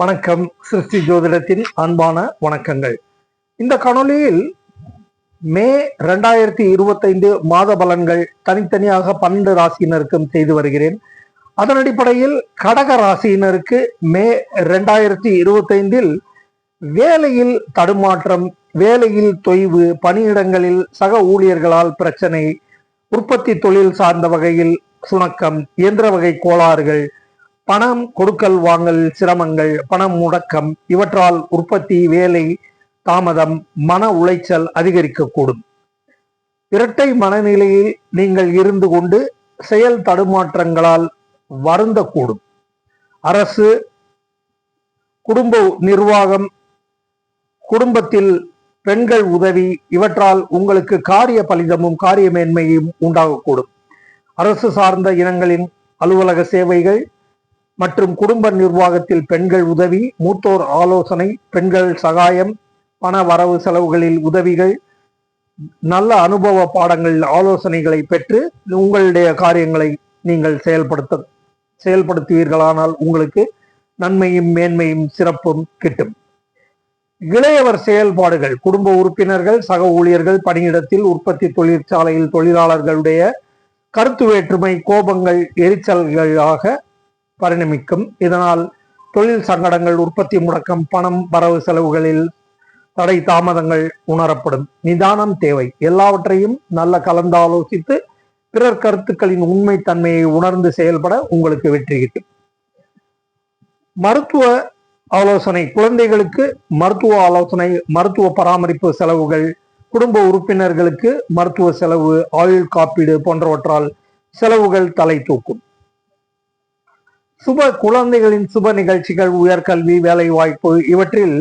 வணக்கம். சிருஷ்டி ஜோதிடத்தின் அன்பான வணக்கங்கள். இந்த காணொலியில் மே ரெண்டாயிரத்தி இருபத்தைந்து மாத பலன்கள் தனித்தனியாக பன்னெண்டு ராசியினருக்கும் செய்து வருகிறேன். அதன் அடிப்படையில் கடக ராசியினருக்கு மே ரெண்டாயிரத்தி இருபத்தைந்தில் வேலையில் தடுமாற்றம் வேலையில் தொய்வு பணியிடங்களில் சக ஊழியர்களால் பிரச்சனை உற்பத்தி தொழில் சார்ந்த வகையில் சுணக்கம் இயந்திர வகை கோளாறுகள் பணம் கொடுக்கல் வாங்கல் சிரமங்கள் பணம் முடக்கம் இவற்றால் உற்பத்தி வேலை தாமதம் மன உளைச்சல் அதிகரிக்கக்கூடும். இரட்டை மனநிலையில் நீங்கள் இருந்து கொண்டு செயல் தடுமாற்றங்களால் வருந்தக்கூடும். அரசு குடும்ப நிர்வாகம் குடும்பத்தில் பெண்கள் உதவி இவற்றால் உங்களுக்கு காரிய பலிதமும் காரிய மேன்மையும் உண்டாகக்கூடும். அரசு சார்ந்த இனங்களின் அலுவலக சேவைகள் மற்றும் குடும்ப நிர்வாகத்தில் பெண்கள் உதவி மூத்தோர் ஆலோசனை பெண்கள் சகாயம் பண வரவு செலவுகளில் உதவிகள் நல்ல அனுபவ பாடங்கள் ஆலோசனைகளை பெற்று உங்களுடைய காரியங்களை நீங்கள் செயல்படுத்த செயல்படுத்துவீர்களானால் உங்களுக்கு நன்மையும் மேன்மையும் சிறப்பும் கிட்டும். இளையவர் செயல்பாடுகள் குடும்ப உறுப்பினர்கள் சக ஊழியர்கள் பணியிடத்தில் உற்பத்தி தொழிற்சாலையில் தொழிலாளர்களுடைய கருத்து வேற்றுமை கோபங்கள் எரிச்சல்களாக பரிணமிக்கும். இதனால் தொழில் சங்கடங்கள் உற்பத்தி முடக்கம் பணம் வரவு செலவுகளில் தடை தாமதங்கள் உணரப்படும். நிதானம் தேவை. எல்லாவற்றையும் நல்ல கலந்தாலோசித்து பிறர் கருத்துக்களின் உண்மை தன்மையை உணர்ந்து செயல்பட உங்களுக்கு வெற்றி கிட்டும். மருத்துவ ஆலோசனை. குழந்தைகளுக்கு மருத்துவ ஆலோசனை மருத்துவ பராமரிப்பு செலவுகள் குடும்ப உறுப்பினர்களுக்கு மருத்துவ செலவு ஆயுள் காப்பீடு போன்றவற்றால் செலவுகள் தலை தூக்கும். சுப குழந்தைகளின் சுப நிகழ்ச்சிகள் உயர்கல்வி வேலைவாய்ப்பு இவற்றில்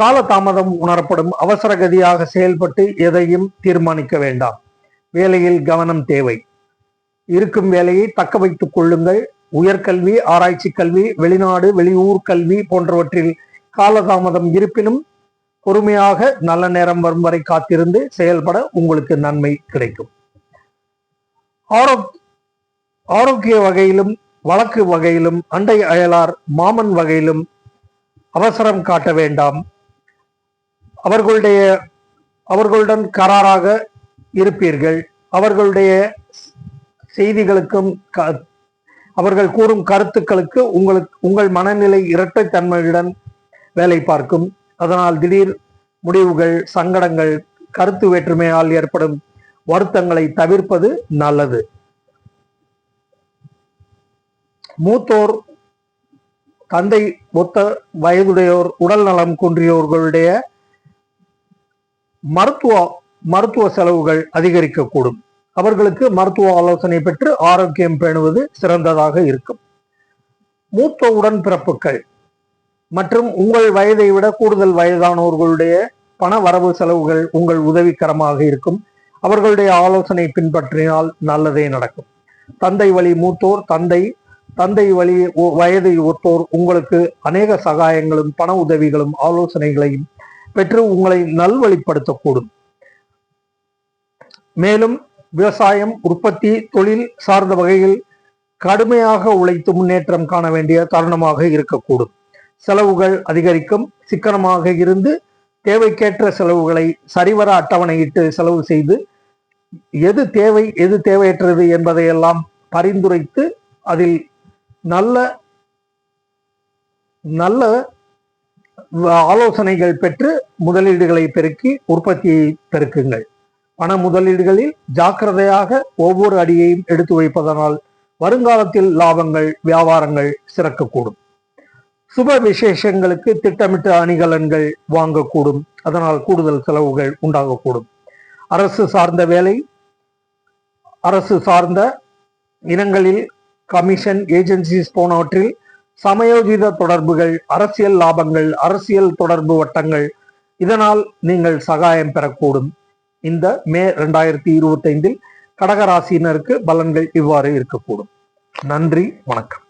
காலதாமதம் உணரப்படும் அவசரகதியாக செயல்பட்டு எதையும் தீர்மானிக்க வேண்டாம். வேலையில் கவனம் தேவை. இருக்கும் வேலையை தக்க வைத்துக் கொள்ளுங்கள். உயர்கல்வி ஆராய்ச்சி கல்வி வெளிநாடு வெளியூர் கல்வி போன்றவற்றில் காலதாமதம் இருப்பினும் பொறுமையாக நல்ல நேரம் வரும் வரை காத்திருந்து செயல்பட உங்களுக்கு நன்மை கிடைக்கும். ஆரோக்கிய வகையிலும் வழக்கு வகையிலும் அண்டை அயலார் மாமன் வகையிலும் அவசரம் காட்ட வேண்டாம். அவர்களுடைய அவர்களுடன் கராராக இருப்பீர்கள். அவர்களுடைய செய்திகளுக்கும் அவர்கள் கூறும் கருத்துக்களுக்கு உங்களுக்கு உங்கள் மனநிலை இரட்டை தன்மையுடன் வேலை பார்க்கும். அதனால் திடீர் முடிவுகள் சங்கடங்கள் கருத்து வேற்றுமையால் ஏற்படும் வருத்தங்களை தவிர்ப்பது நல்லது. மூத்தோர் தந்தை ஒத்த வயதுடையோர் உடல் நலம் குன்றியோர்களுடைய மருத்துவ மருத்துவ செலவுகள் அதிகரிக்கக்கூடும். அவர்களுக்கு மருத்துவ ஆலோசனை பெற்று ஆரோக்கியம் பேணுவது சிறந்ததாக இருக்கும். மூத்த உடன்பிறப்புகள் மற்றும் உங்கள் வயதை விட கூடுதல் வயதானவர்களுடைய பண வரவு செலவுகள் உங்கள் உதவிகரமாக இருக்கும். அவர்களுடைய ஆலோசனை பின்பற்றினால் நல்லதே நடக்கும். தந்தை வழி மூத்தோர் தந்தை தந்தை வழி வயதை ஒத்தோர் உங்களுக்கு அநேக சகாயங்களும் பண உதவிகளும் ஆலோசனைகளையும் பெற்று உங்களை நல்வழிப்படுத்தக்கூடும். மேலும் விவசாயம் உற்பத்தி தொழில் சார்ந்த வகையில் கடுமையாக உழைத்து முன்னேற்றம் காண வேண்டிய தருணமாக இருக்கக்கூடும். செலவுகள் அதிகரிக்கும். சிக்கனமாக இருந்து தேவைக்கேற்ற செலவுகளை சரிவர அட்டவணையிட்டு செலவு செய்து எது தேவை எது தேவையற்றது என்பதையெல்லாம் பரிந்துரைத்து அதில் நல்ல நல்ல ஆலோசனைகள் பெற்று முதலீடுகளை பெருக்கி உற்பத்தியை பெருக்குங்கள். பண முதலீடுகளில் ஜாக்கிரதையாக ஒவ்வொரு அடியையும் எடுத்து வைப்பதனால் வருங்காலத்தில் லாபங்கள் வியாபாரங்கள் சிறக்கக்கூடும். சுப விசேஷங்களுக்கு திட்டமிட்ட அணிகலன்கள் வாங்கக்கூடும். அதனால் கூடுதல் செலவுகள் உண்டாகக்கூடும். அரசு சார்ந்த வேலை அரசு சார்ந்த இனங்களில் கமிஷன் ஏஜென்சிஸ் போனவற்றில் சமயோஜித தொடர்புகள் அரசியல் லாபங்கள் அரசியல் தொடர்பு வட்டங்கள் இதனால் நீங்கள் சகாயம் பெறக்கூடும். இந்த மே ரெண்டாயிரத்தி இருபத்தைந்தில் கடகராசினருக்கு பலன்கள் இவ்வாறு இருக்கக்கூடும். நன்றி வணக்கம்.